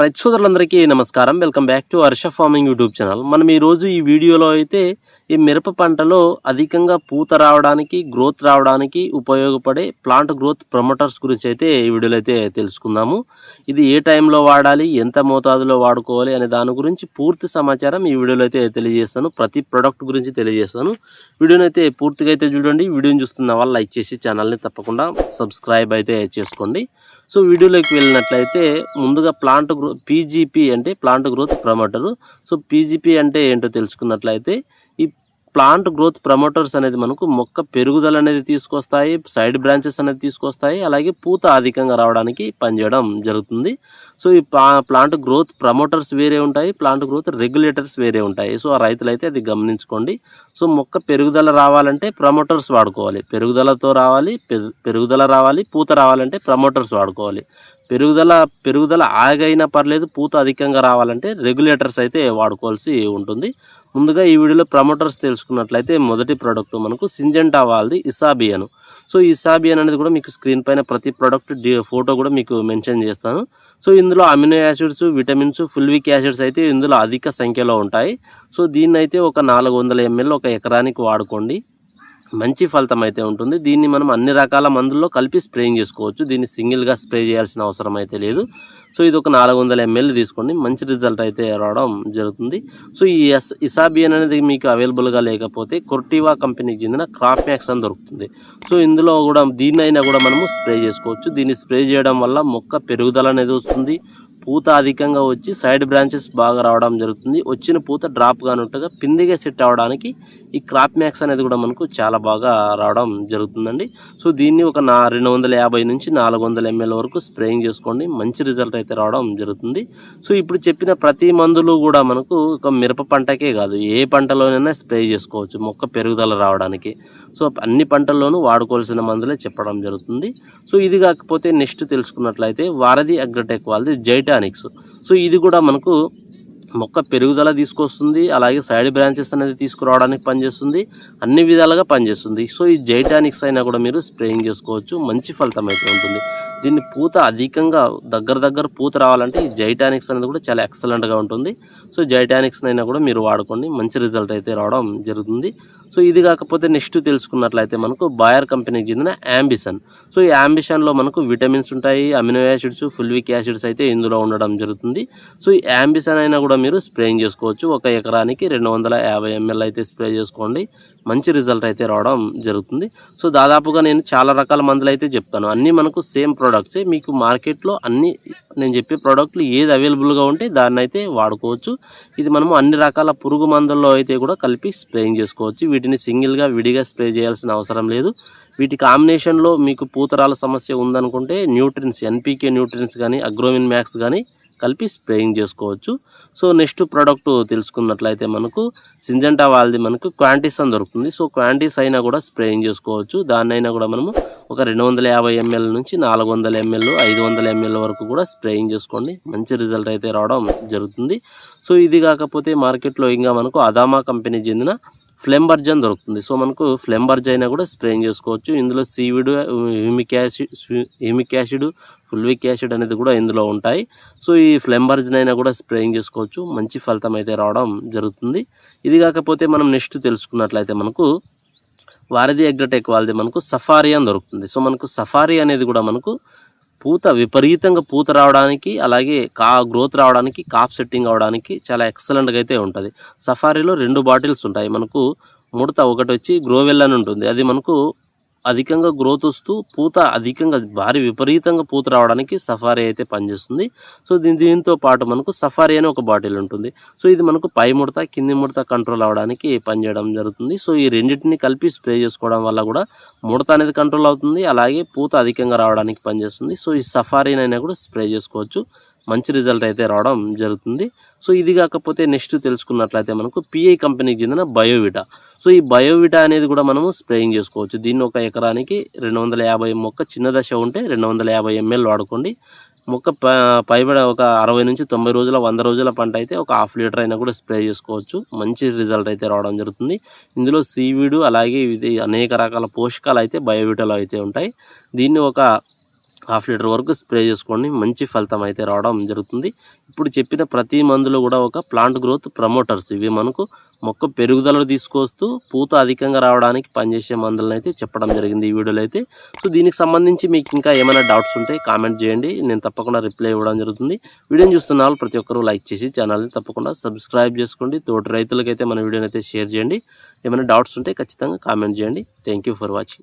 రైతు సోదరులందరికీ నమస్కారం. Welcome back to Harsha farming YouTube channel మనం ఈరోజు ఈ వీడియోలో అయితే ఈ మిరప పంటలో అధికంగా పూత రావడానికి గ్రోత్ రావడానికి ఉపయోగపడే ప్లాంట్ గ్రోత్ ప్రమోటర్స్ గురించి అయితే ఈ వీడియోలో అయితే తెలుసుకుందాము. ఇది ఏ టైంలో వాడాలి ఎంత మోతాదులో వాడుకోవాలి అనే దాని గురించి పూర్తి సమాచారం ఈ వీడియోలో అయితే తెలియజేస్తాను. ప్రతి ప్రొడక్ట్ గురించి తెలియజేస్తాను. వీడియోని అయితే పూర్తిగా అయితే చూడండి. వీడియోని చూస్తున్న వాళ్ళు లైక్ చేసి ఛానల్ని తప్పకుండా సబ్స్క్రైబ్ అయితే చేసుకోండి. సో వీడియోలోకి వెళ్ళినట్లయితే ముందుగా ప్లాంట్ గ్రో పీజీపీ అంటే plant growth promoter. So PGP అంటే ఏంటో తెలుసుకున్నట్లయితే ఈ ప్లాంట్ గ్రోత్ ప్రమోటర్స్ అనేది మనకు మొక్క పెరుగుదల అనేది తీసుకొస్తాయి సైడ్ బ్రాంచెస్ అనేది తీసుకొస్తాయి అలాగే పూత అధికంగా రావడానికి పనిచేయడం జరుగుతుంది. సో ఈ ప్లాంట్ గ్రోత్ ప్రమోటర్స్ వేరే ఉంటాయి ప్లాంట్ గ్రోత్ రెగ్యులేటర్స్ వేరే ఉంటాయి. సో ఆ రైతులు అయితే అది గమనించుకోండి. సో మొక్క పెరుగుదల రావాలంటే ప్రమోటర్స్ వాడుకోవాలి. పెరుగుదలతో రావాలి పెరుగుదల రావాలి పూత రావాలంటే ప్రమోటర్స్ వాడుకోవాలి. పెరుగుదల పెరుగుదల ఆగైనా పర్లేదు పూత అధికంగా రావాలంటే రెగ్యులేటర్స్ అయితే వాడుకోవాల్సి ఉంటుంది. ముందుగా ఈ వీడియోలో ప్రమోటర్స్ తెలుసుకున్నట్లయితే మొదటి ప్రోడక్ట్ మనకు సింజెంటా వాళ్ళది ఇసాబియన్. సో ఈ సాబియన్ అనేది కూడా మీకు స్క్రీన్ పైన ప్రతి ప్రోడక్ట్ ఫోటో కూడా మీకు మెన్షన్ చేస్తాను. సో ఇందులో amino acids vitamins fulvic acids అయితే ఇందులో అధిక సంఖ్యలో ఉంటాయి. సో దీన్ని అయితే ఒక నాలుగు వందల ఎంఎల్ ఒక ఎకరానికి వాడుకోండి. మంచి ఫలితం అయితే ఉంటుంది. దీన్ని మనం అన్ని రకాల మందుల్లో కలిపి స్ప్రేయింగ్ చేసుకోవచ్చు. దీన్ని సింగిల్గా స్ప్రే చేయాల్సిన అవసరం అయితే లేదు. సో ఇది ఒక నాలుగు వందల ఎంఎల్ తీసుకోండి. మంచి రిజల్ట్ అయితే రావడం జరుగుతుంది. సో ఈ ఎస్ ఇసాబియన్ అనేది మీకు అవైలబుల్గా లేకపోతే కొర్టివా కంపెనీకి చెందిన క్రాప్ మ్యాక్స్ అని దొరుకుతుంది. సో ఇందులో కూడా దీన్నైనా కూడా మనము స్ప్రే చేసుకోవచ్చు. దీన్ని స్ప్రే చేయడం వల్ల మొక్క పెరుగుదల అనేది వస్తుంది. పూత అధికంగా వచ్చి సైడ్ బ్రాంచెస్ బాగా రావడం జరుగుతుంది. వచ్చిన పూత డ్రాప్ కానుంటగా పిందిగా సెట్ అవ్వడానికి ఈ క్రాప్ మ్యాక్స్ అనేది కూడా మనకు చాలా బాగా రావడం జరుగుతుందండి. సో దీన్ని ఒక నా రెండు వందల యాభై నుంచి నాలుగు వందల ఎంఎల్ వరకు స్ప్రేయింగ్ చేసుకోండి. మంచి రిజల్ట్ అయితే రావడం జరుగుతుంది. సో ఇప్పుడు చెప్పిన ప్రతి మందులు కూడా మనకు ఒక మిరప పంటకే కాదు. ఏ పంటలోనైనా స్ప్రే చేసుకోవచ్చు. మొక్క పెరుగుదల రావడానికి. సో అన్ని పంటల్లోనూ వాడుకోవాల్సిన మందులే చెప్పడం జరుగుతుంది. సో ఇది కాకపోతే నెక్స్ట్ తెలుసుకున్నట్లయితే వారధి అగ్రటెక్ వాళ్ళది జైటానిక్స్ సో ఇది కూడా మనకు మొక్క పెరుగుదల తీసుకొస్తుంది అలాగే సైడ్ బ్రాంచెస్ అనేది తీసుకురావడానికి పనిచేస్తుంది అన్ని విధాలుగా పనిచేస్తుంది. సో ఈ జైటానిక్స్ అయినా కూడా మీరు స్ప్రేయింగ్ చేసుకోవచ్చు మంచి ఫలితం అయితే ఉంటుంది. దీన్ని పూత అధికంగా దగ్గర దగ్గర పూత రావాలంటే ఈ జైటానిక్స్ అనేది కూడా చాలా ఎక్సలెంట్గా ఉంటుంది. సో జైటానిక్స్ అయినా కూడా మీరు వాడుకోండి. మంచి రిజల్ట్ అయితే రావడం జరుగుతుంది. సో ఇది కాకపోతే నెక్స్ట్ తెలుసుకున్నట్లయితే మనకు బాయర్ కంపెనీకి చెందిన యాంబిషన్ సో ఈ యాంబిషన్లో మనకు విటమిన్స్ ఉంటాయి అమినో యాసిడ్స్ ఫుల్విక్ యాసిడ్స్ అయితే ఇందులో ఉండడం జరుగుతుంది. సో ఈ యాంబిషన్ అయినా కూడా మీరు స్ప్రేయింగ్ చేసుకోవచ్చు. ఒక ఎకరానికి రెండు వందల యాభై ఎంఎల్ అయితే స్ప్రే చేసుకోండి. మంచి రిజల్ట్ అయితే రావడం జరుగుతుంది. సో దాదాపుగా నేను చాలా రకాల మందులు అయితే చెప్తాను. అన్నీ మనకు సేమ్ ప్రోడక్ట్సే మీకు మార్కెట్లో అన్ని నేను చెప్పే ప్రోడక్ట్లు ఏది అవైలబుల్గా ఉంటే దాన్ని అయితే వాడుకోవచ్చు. ఇది మనము అన్ని రకాల పురుగు మందుల్లో అయితే కూడా కలిపి స్ప్రేయింగ్ చేసుకోవచ్చు. వీటిని సింగిల్గా విడిగా స్ప్రే చేయాల్సిన అవసరం లేదు. వీటి కాంబినేషన్లో మీకు పూతరాల సమస్య ఉందనుకుంటే న్యూట్రిన్స్ ఎన్పీకే న్యూట్రిన్స్ కానీ అగ్రోమిన్ మ్యాక్స్ కానీ కలిపి స్ప్రేయింగ్ చేసుకోవచ్చు. సో నెక్స్ట్ ప్రోడక్ట్ తెలుసుకున్నట్లయితే మనకు సింజంటా వాళ్ళది మనకు క్వాంటిస్ అని దొరుకుతుంది. సో క్వాంటిస్ అయినా కూడా స్ప్రేయింగ్ చేసుకోవచ్చు. దాన్నైనా కూడా మనము ఒక రెండు వందల యాభై ఎంఎల్ నుంచి నాలుగు వందల ఎంఎల్ ఐదు వందల ఎంఎల్ వరకు కూడా స్ప్రేయింగ్ చేసుకోండి. మంచి రిజల్ట్ అయితే రావడం జరుగుతుంది. సో ఇది కాకపోతే మార్కెట్లో ఇంకా మనకు అదామా కంపెనీ చెందిన ఫ్లెంబర్జన్ దొరుకుతుంది. సో మనకు ఫ్లెంబర్జ్ అయినా కూడా స్ప్రేయింగ్ చేసుకోవచ్చు. ఇందులో seaweed humic acid humic acid fulvic acid అనేది కూడా ఇందులో ఉంటాయి. సో ఈ ఫ్లెంబర్జన్ అయినా కూడా స్ప్రేయింగ్ చేసుకోవచ్చు. మంచి ఫలితం అయితే రావడం జరుగుతుంది. ఇది కాకపోతే మనం నెక్స్ట్ తెలుసుకున్నట్లయితే మనకు వారధి అగ్రటెక్ వాళ్ళది మనకు సఫారీ అని దొరుకుతుంది. సో మనకు సఫారీ అనేది కూడా మనకు పూత విపరీతంగా పూత రావడానికి అలాగే కా గ్రోత్ రావడానికి కాప్ సెట్టింగ్ అవడానికి చాలా ఎక్సలెంట్గా అయితే ఉంటుంది. సఫారీలో రెండు బాటిల్స్ ఉంటాయి. మనకు ముడత ఒకటి వచ్చి గ్రోవెల్ అని ఉంటుంది. అది మనకు అధికంగా గ్రోత్ వస్తూ పూత అధికంగా భారీ విపరీతంగా పూత రావడానికి సఫారీ అయితే పనిచేస్తుంది. సో దీని దీంతో పాటు మనకు సఫారీ అని ఒక బాటిల్ ఉంటుంది. సో ఇది మనకు పై ముడత కింది ముడత కంట్రోల్ అవడానికి పనిచేయడం జరుగుతుంది. సో ఈ రెండింటిని కలిపి స్ప్రే చేసుకోవడం వల్ల కూడా ముడత అనేది కంట్రోల్ అవుతుంది. అలాగే పూత అధికంగా రావడానికి పనిచేస్తుంది. సో ఈ సఫారీనైనా కూడా స్ప్రే చేసుకోవచ్చు. మంచి రిజల్ట్ అయితే రావడం జరుగుతుంది. సో ఇది కాకపోతే నెక్స్ట్ తెలుసుకున్నట్లయితే మనకు పిఐ కంపెనీకి చెందిన బయోవిటా సో ఈ బయోవిటా అనేది కూడా మనము స్ప్రేయింగ్ చేసుకోవచ్చు. దీన్ని ఒక ఎకరానికి రెండు వందల యాభై మొక్క చిన్న దశ ఉంటే రెండు వందల యాభై ఎంఎల్ వాడుకోండి. మొక్క పైబడ ఒక అరవై నుంచి తొంభై రోజుల వంద రోజుల పంట అయితే ఒక హాఫ్ లీటర్ అయినా కూడా స్ప్రే చేసుకోవచ్చు. మంచి రిజల్ట్ అయితే రావడం జరుగుతుంది. ఇందులో సీవీడు అలాగే ఇది అనేక రకాల పోషకాలు అయితే బయోవిటాలో అయితే ఉంటాయి. దీన్ని ఒక హాఫ్ లీటర్ వరకు స్ప్రే చేసుకోండి. మంచి ఫలితం అయితే రావడం జరుగుతుంది. ఇప్పుడు చెప్పిన ప్రతి మందులు కూడా ఒక ప్లాంట్ గ్రోత్ ప్రమోటర్స్. ఇవి మనకు మొక్క పెరుగుదల తీసుకొస్తూ పూత అధికంగా రావడానికి పనిచేసే మందులను అయితే చెప్పడం జరిగింది ఈ వీడియోలో అయితే. సో దీనికి సంబంధించి మీకు ఇంకా ఏమైనా డౌట్స్ ఉంటే కామెంట్ చేయండి. నేను తప్పకుండా రిప్లై ఇవ్వడం జరుగుతుంది. వీడియోని చూస్తున్న వాళ్ళు ప్రతి ఒక్కరూ లైక్ చేసి ఛానల్ని తప్పకుండా సబ్స్క్రైబ్ చేసుకోండి. తోటి రైతులకైతే మన వీడియోని అయితే షేర్ చేయండి. ఏమైనా డౌట్స్ ఉంటే ఖచ్చితంగా కామెంట్ చేయండి. Thank for watching